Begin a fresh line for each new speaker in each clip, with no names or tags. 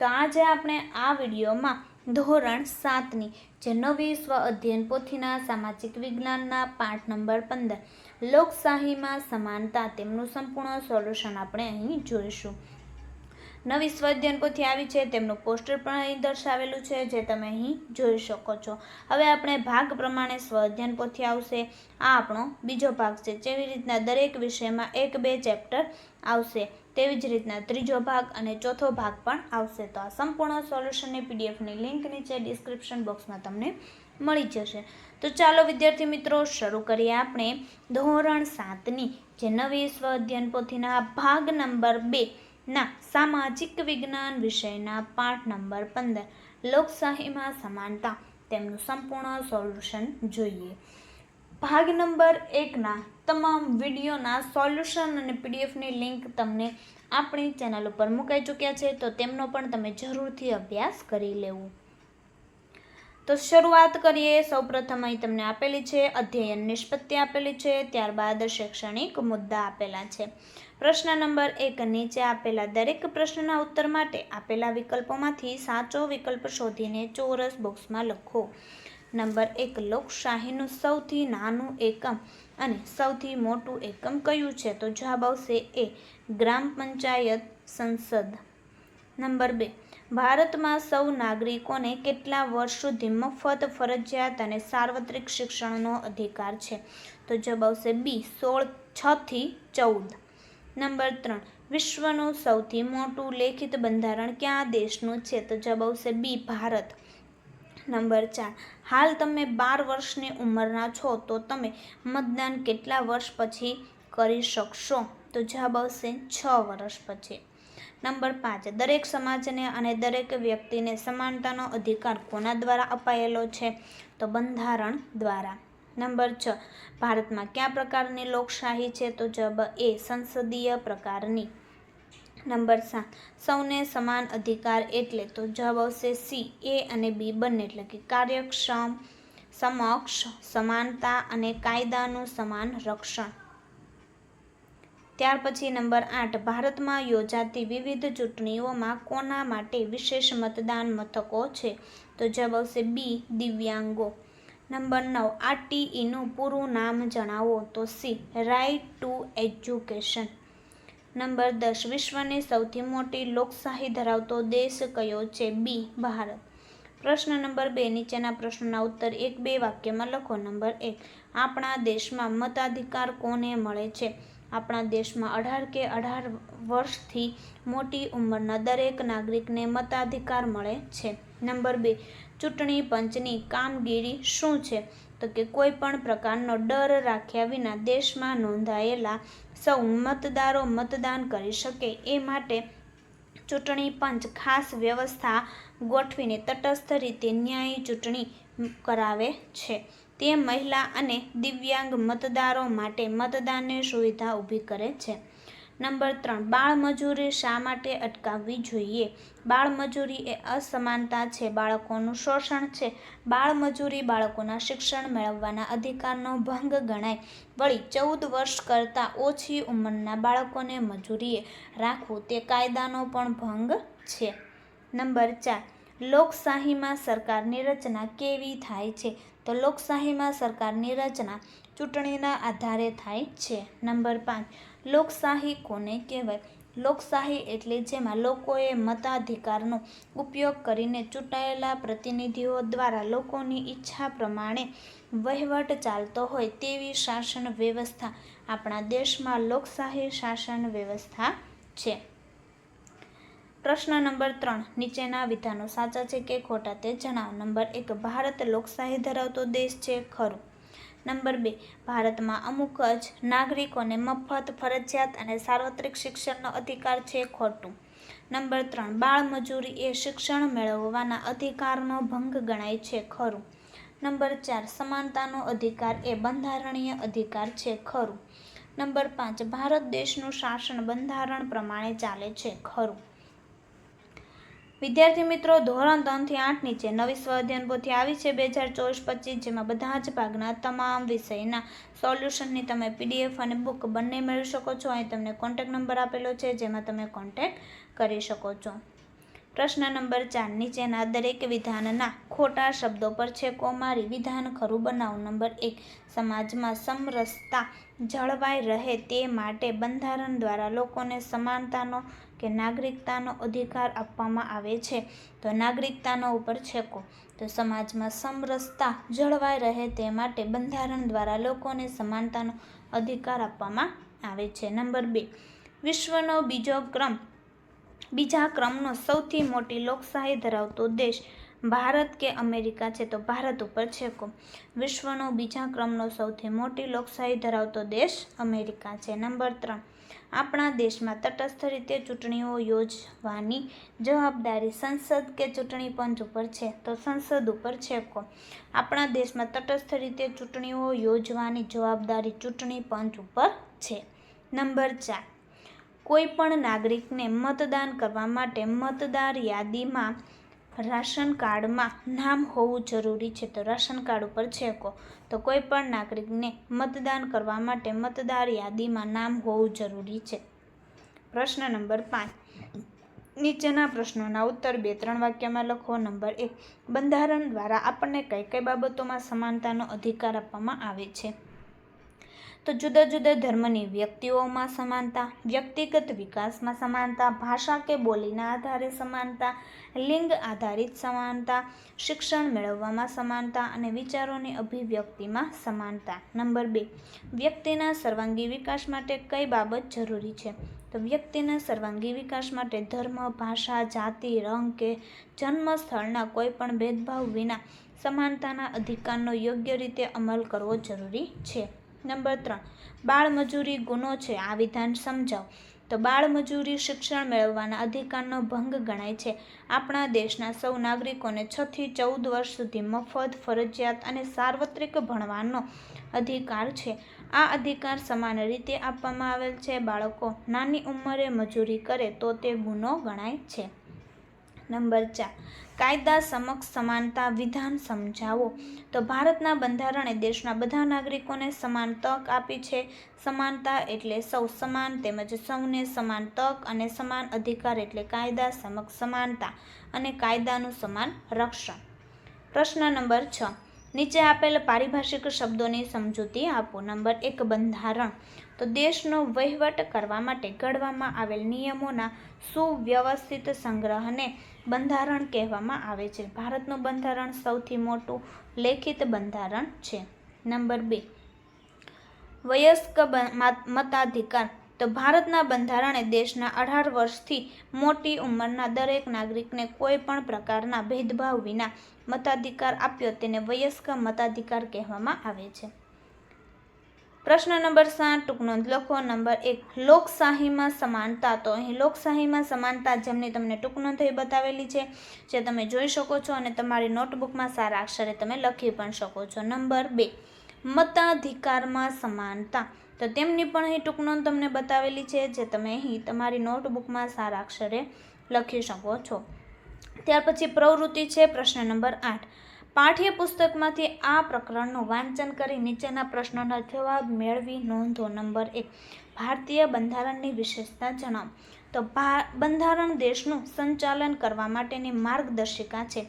તો આજે આપણે આ વિડીયોમાં ધોરણ સાતની જે નવી સ્વ અધ્યયન પોથીના સામાજિક વિજ્ઞાનના પાઠ નંબર પંદર, લોકશાહીમાં સમાનતા તેમનું સંપૂર્ણ સોલ્યુશન આપણે અહીં જોઈશું. નવી સ્વઅધ્યયન પોથી આવી છે, તેમનું પોસ્ટર પણ અહીં દર્શાવેલું છે, જે તમે અહીં જોઈ શકો છો. હવે આપણે ભાગ પ્રમાણે સ્વઅધ્યયન પોથી આવશે. આ આપણો બીજો ભાગ છે, જેવી રીતના દરેક વિષયમાં એક બે ચેપ્ટર આવશે. તેવી જ રીતના ત્રીજો ભાગ અને ચોથો ભાગ પણ આવશે. તો આ સંપૂર્ણ સોલ્યુશનની પીડીએફની લિંક નીચે ડિસ્ક્રિપ્શન બોક્સમાં તમને મળી જશે. તો ચાલો વિદ્યાર્થી મિત્રો, શરૂ કરીએ આપણે ધોરણ સાતની જે નવી સ્વ અધ્યયન પોથીના ભાગ નંબર બે ના સામાજિક વિજ્ઞાન વિષયના પાઠ નંબર પંદર. લોકશાહીમાં સમાનતા, તેમનું સંપૂર્ણ સોલ્યુશન જોઈએ. ભાગ નંબર એકના તમામ વિડીયોના સોલ્યુશન અને પીડીએફની લિંક તમને આપણી ચેનલ ઉપર મુકાઈ ચૂક્યા છે, તો તેમનો પણ તમે જરૂરથી અભ્યાસ કરી લેવું. તો શરૂઆત કરીએ. સૌપ્રથમ અહીં તમને આપેલી છે, અધ્યયન નિષ્પત્તિ આપેલી છે, ત્યારબાદ શૈક્ષણિક મુદ્દા આપેલા છે. પ્રશ્ન નંબર એક, નીચે આપેલા દરેક પ્રશ્નના ઉત્તર માટે આપેલા વિકલ્પોમાંથી સાચો વિકલ્પ શોધીને ચોરસ બોક્સમાં લખો. નંબર એક લોકશાહીનું સૌથી નાનું એકમ અને સૌથી મોટું એકમ કયું છે? તો જવાબ આવશે એ ગ્રામ પંચાયત સંસદ. નંબર બે, ભારતમાં સૌ નાગરિકોને કેટલા વર્ષ સુધી મફત ફરજિયાત અને સાર્વત્રિક શિક્ષણનો અધિકાર છે? તો જવાબ આવશે બી, સોળ છથી ચૌદ. નંબર ત્રણ, વિશ્વનું સૌથી મોટું લેખિત બંધારણ ક્યાં દેશનું છે? તો જવાબ આવશે બી, ભારત. નંબર ચાર હાલ તમે બાર વર્ષની ઉંમરના છો, તો તમે મતદાન કેટલા વર્ષ પછી કરી શકશો? તો જવાબ આવશે છ વર્ષ પછી. નંબર પાંચ. દરેક સમાજને અને દરેક વ્યક્તિને સમાનતાનો અધિકાર કોના દ્વારા અપાયેલો છે? તો બંધારણ દ્વારા. નંબર છ. ભારતમાં કયા પ્રકારની લોકશાહી છે? તો જવાબ એ સંસદીય પ્રકારની. નંબર સાત. સૌને સમાન અધિકાર એટલે તો જવાબ આવશે સી. એ અને બી બંને, એટલે કે કાર્યક્ષમ, સમક્ષ, સમાનતા અને કાયદાનું સમાન રક્ષણ. ત્યાર પછી નંબર આઠ. ભારતમાં યોજાતી વિવિધ ચૂંટણીઓમાં કોના માટે વિશેષ મતદાન મથકો છે? તો જવાબ આવશે બી, દિવ્યાંગો. નંબર નવ. આ ટીઈનું પૂરું નામ જણાવો તો C. Right to education. Number દસ, વિશ્વની સૌથી મોટી લોકશાહી ધરાવતો દેશ કયો છે? બી, ભારત. પ્રશ્ન નંબર બે, નીચેના પ્રશ્નોના ઉત્તર એક, બે વાક્યમાં લખો. નંબર એક, આપણા દેશમાં મતાધિકાર કોને મળે છે? આપણા દેશમાં અઢાર કે અઢાર વર્ષથી મોટી ઉંમરના દરેક નાગરિકને મતાધિકાર મળે છે. નંબર બે, ચૂંટણી પંચની કામગીરી શું છે? તો કે કોઈ પણ પ્રકારનો ડર રાખ્યા વિના દેશમાં નોંધાયેલા સૌ મતદારો મતદાન કરી શકે. એ માટે ચૂંટણી પંચ ખાસ વ્યવસ્થા ગોઠવીને તટસ્થ રીતે ન્યાયી ચૂંટણી કરાવે છે. તે મહિલા અને દિવ્યાંગ મતદારો માટે મતદાનની સુવિધા ઊભી કરે છે. નંબર ત્રણ, બાળમજૂરી શા માટે અટકાવવી જોઈએ? બાળમજૂરી એ અસમાનતા છે, બાળકોનું શોષણ છે. બાળમજૂરી બાળકોના શિક્ષણ મેળવવાના અધિકારનો ભંગ ગણાય. વળી, ચૌદ વર્ષ કરતાં ઓછી ઉંમરના બાળકોને મજૂરીએ રાખવું તે કાયદાનો પણ ભંગ છે. નંબર ચાર, લોકશાહીમાં સરકારની રચના કેવી થાય છે? તો લોકશાહીમાં સરકારની રચના ચૂંટણીના આધારે થાય છે. નંબર પાંચ લોકશાહી કોને કહેવાય? લોકશાહી એટલે જેમાં લોકોએ મતાધિકારનો ઉપયોગ કરીને ચૂંટાયેલા પ્રતિનિધિઓ દ્વારા લોકોની ઈચ્છા પ્રમાણે વહીવટ ચાલતો હોય તેવી શાસન વ્યવસ્થા આપણા દેશમાં લોકશાહી શાસન વ્યવસ્થા છે. પ્રશ્ન નંબર ત્રણ. નીચેના વિધાનો સાચા છે કે ખોટા તે જણાવો. નંબર એક. ભારત લોકશાહી ધરાવતો દેશ છે? ખરું. નંબર બે, ભારતમાં અમુક જ નાગરિકોને મફત ફરજિયાત અને સાર્વત્રિક શિક્ષણનો અધિકાર છે ખોટું. નંબર ત્રણ, બાળમજૂરી એ શિક્ષણ મેળવવાના અધિકારનો ભંગ ગણાય છે ખરું. નંબર ચાર, સમાનતાનો અધિકાર એ બંધારણીય અધિકાર છે ખરું. નંબર પાંચ, ભારત દેશનું શાસન બંધારણ પ્રમાણે ચાલે છે ખરું. વિદ્યાર્થી મિત્રો, ધોરણ ત્રણથી આઠ નીચે નવી સ્વ પોથી આવી છે બે હજાર ચોવીસ પચીસ, જેમાં બધા જ ભાગના તમામ વિષયના સોલ્યુશનની તમે પીડીએફ અને બુક બંને મેળવી શકો છો. અહીં તમને કોન્ટેક નંબર આપેલો છે, જેમાં તમે કોન્ટેક કરી શકો છો. પ્રશ્ન નંબર ચાર, નીચેના દરેક વિધાનના ખોટા શબ્દો પર છે કોમારી વિધાન ખરું બનાવ. નંબર એક, સમાજમાં સમરસતા જળવાઈ રહે તે માટે બંધારણ દ્વારા લોકોને સમાનતાનો કે નાગરિકતાનો અધિકાર આપવામાં આવે છે. તો નાગરિકતાનો ઉપર છેકો. તો સમાજમાં સમરસતા જળવાઈ રહે તે માટે બંધારણ દ્વારા લોકોને સમાનતાનો અધિકાર આપવામાં આવે છે. નંબર બે. વિશ્વનો બીજો ક્રમ, બીજા ક્રમનો સૌથી મોટી લોકશાહી ધરાવતો દેશ ભારત કે અમેરિકા છે. તો ભારત ઉપર છેકો. વિશ્વનો બીજા ક્રમનો સૌથી મોટી લોકશાહી ધરાવતો દેશ અમેરિકા છે. નંબર ત્રણ. આપણા દેશમાં તટસ્થ રીતે ચૂંટણીઓ યોજવાની જવાબદારી સંસદ કે ચૂંટણી પંચ ઉપર છે? તો સંસદ ઉપર છે કો. આપણા દેશમાં તટસ્થ રીતે ચૂંટણીઓ યોજવાની જવાબદારી ચૂંટણી પંચ ઉપર છે. નંબર ચાર. કોઈ પણ નાગરિકને મતદાન કરવા માટે મતદાર યાદીમાં રાશન કાર્ડમાં નામ હોવું જરૂરી છે. તો રાશન કાર્ડ ઉપર છેકો. તો કોઈ પણ નાગરિકને મતદાન કરવા માટે મતદાર યાદીમાં નામ હોવું જરૂરી છે. પ્રશ્ન નંબર પાંચ. નીચેના પ્રશ્નોના ઉત્તર બે ત્રણ વાક્યમાં લખો. નંબર એક. બંધારણ દ્વારા આપણને કઈ કઈ બાબતોમાં સમાનતાનો અધિકાર આપવામાં આવે છે? તો જુદા જુદા ધર્મની વ્યક્તિઓમાં સમાનતા, વ્યક્તિગત વિકાસમાં સમાનતા, ભાષા કે બોલીના આધારે સમાનતા, લિંગ આધારિત સમાનતા, શિક્ષણ મેળવવામાં સમાનતા અને વિચારોની અભિવ્યક્તિમાં સમાનતા. નંબર બે, વ્યક્તિના સર્વાંગી વિકાસ માટે કઈ બાબત જરૂરી છે? તો વ્યક્તિના સર્વાંગી વિકાસ માટે ધર્મ, ભાષા, જાતિ, રંગ કે જન્મ સ્થળના કોઈ પણ ભેદભાવ વિના સમાનતાના અધિકારનો યોગ્ય રીતે અમલ કરવો જરૂરી છે. નંબર ત્રણ. બાળમજૂરી ગુનો છે, આ વિધાન સમજાવો. તો બાળમજૂરી શિક્ષણ મેળવવાના અધિકારનો ભંગ ગણાય છે. આપણા દેશના સૌ નાગરિકોને છથી ચૌદ વર્ષ સુધી મફત, ફરજિયાત અને સાર્વત્રિક ભણવાનો અધિકાર છે. આ અધિકાર સમાન રીતે આપવામાં આવેલ છે. બાળકો નાની ઉંમરે મજૂરી કરે તો તે ગુનો ગણાય છે. નંબર ચાર. કાયદા સમક્ષ સમાનતા વિધાન સમજાવો. તો ભારતના બંધારણે દેશના બધા નાગરિકોને સમાન તક આપી છે. સમાનતા એટલે સૌ સમાન તેમજ સૌને સમાન તક અને સમાન અધિકાર એટલે કાયદા સમક્ષ સમાનતા અને કાયદાનું સમાન રક્ષણ. પ્રશ્ન નંબર છ. નીચે આપેલ પારિભાષિક શબ્દોની સમજૂતી આપો. નંબર એક, બંધારણ. તો દેશનો વહીવટ કરવા માટે ઘડવામાં આવેલ નિયમોના સુવ્યવસ્થિત સંગ્રહને બંધારણ કહેવામાં આવે છે. ભારતનું બંધારણ સૌથી મોટું લેખિત બંધારણ છે. નંબર બે. વયસ્ક મતાધિકાર. તો ભારતના બંધારણે દેશના અઢાર વર્ષથી મોટી ઉંમરના દરેક નાગરિકને કોઈ પણ પ્રકારના ભેદભાવ વિના મતાધિકાર આપ્યો તેને વયસ્ક મતાધિકાર કહેવામાં આવે છે. પ્રશ્ન નંબર સાત ટૂંકનોંધ લખો. નંબર એક, લોકશાહીમાં સમાનતા. તો અહીં લોકશાહીમાં સમાનતા જેમની તમને ટૂંકનોંધ એ બતાવેલી છે, જે તમે જોઈ શકો છો અને તમારી નોટબુકમાં સારા અક્ષરે તમે લખી પણ શકો છો. નંબર બે, મતાધિકારમાં સમાનતા. તો તેમની પણ અહીં ટૂંકનોંધ તમને બતાવેલી છે, જે તમે અહીં તમારી નોટબુકમાં સારા અક્ષરે લખી શકો છો. ત્યાર પછી પ્રવૃત્તિ છે, પ્રશ્ન નંબર આઠ પાઠ્યપુસ્તકમાંથી આ પ્રકરણનું વાંચન કરી નીચેના પ્રશ્નોના જવાબ મેળવી નોંધો નંબર એક. ભારતીય બંધારણની વિશેષતા જણાવો. તો બંધારણ દેશનું સંચાલન કરવા માટેની માર્ગદર્શિકા છે.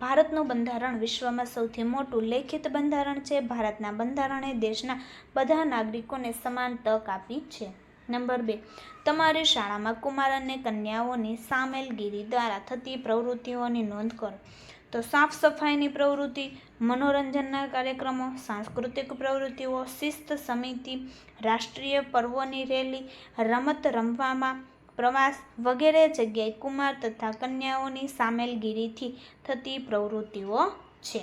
ભારતનું બંધારણ વિશ્વમાં સૌથી મોટું લેખિત બંધારણ છે. ભારતના બંધારણે દેશના બધા નાગરિકોને સમાન તક આપી છે. નંબર બે. તમારી શાળામાં કુમાર અને કન્યાઓની સામેલગીરી દ્વારા થતી પ્રવૃત્તિઓની નોંધ કરો. તો સાફ સફાઈની પ્રવૃત્તિ, મનોરંજનના કાર્યક્રમો, સાંસ્કૃતિક પ્રવૃત્તિઓ, શિસ્ત સમિતિ, રાષ્ટ્રીય પર્વોની રેલી, રમત રમવામાં પ્રવાસ વગેરે જગ્યાએ કુમાર તથા કન્યાઓની સામેલગીરીથી થતી પ્રવૃત્તિઓ છે.